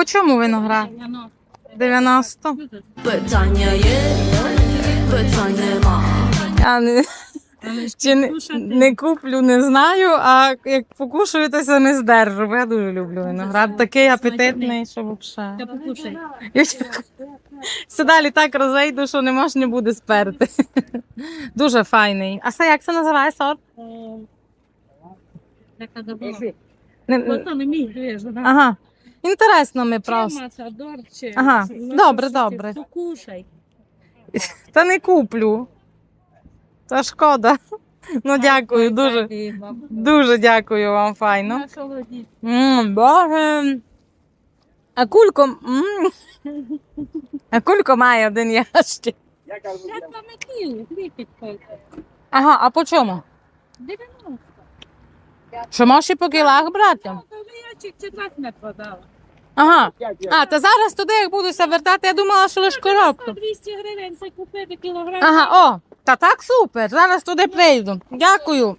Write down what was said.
По чому виноград? 90. Питання є, питань нема. Я не, чи не, не куплю, не знаю, а як покушаю, то це не здержу. бо Я дуже люблю виноград. Такий апетитний, що взагалі. Та покушай. Все далі так розейду, що не можна буде сперти. Дуже файний. А це як це називає сорт? Така добра. Не- не мій. Ага. Інтересно ми просто. Чи... Ага. Ну, Добре, що ж ти, добре. Покушай. Та не куплю. Та шкода. Ну дякую, дуже. Дуже дякую вам, файно. Боже. А кулько. м. А кулько має один ящик. Я тільки. Ага, а по чому? 90. Що можеш і по кілах брати? То я чи 20 не продала. Ага. А, та зараз туди, як будуся вертати, я думала, що лише коробку. 200 гривень це купити кілограм. Ага, о, та так супер. Зараз туди прийду. Дякую.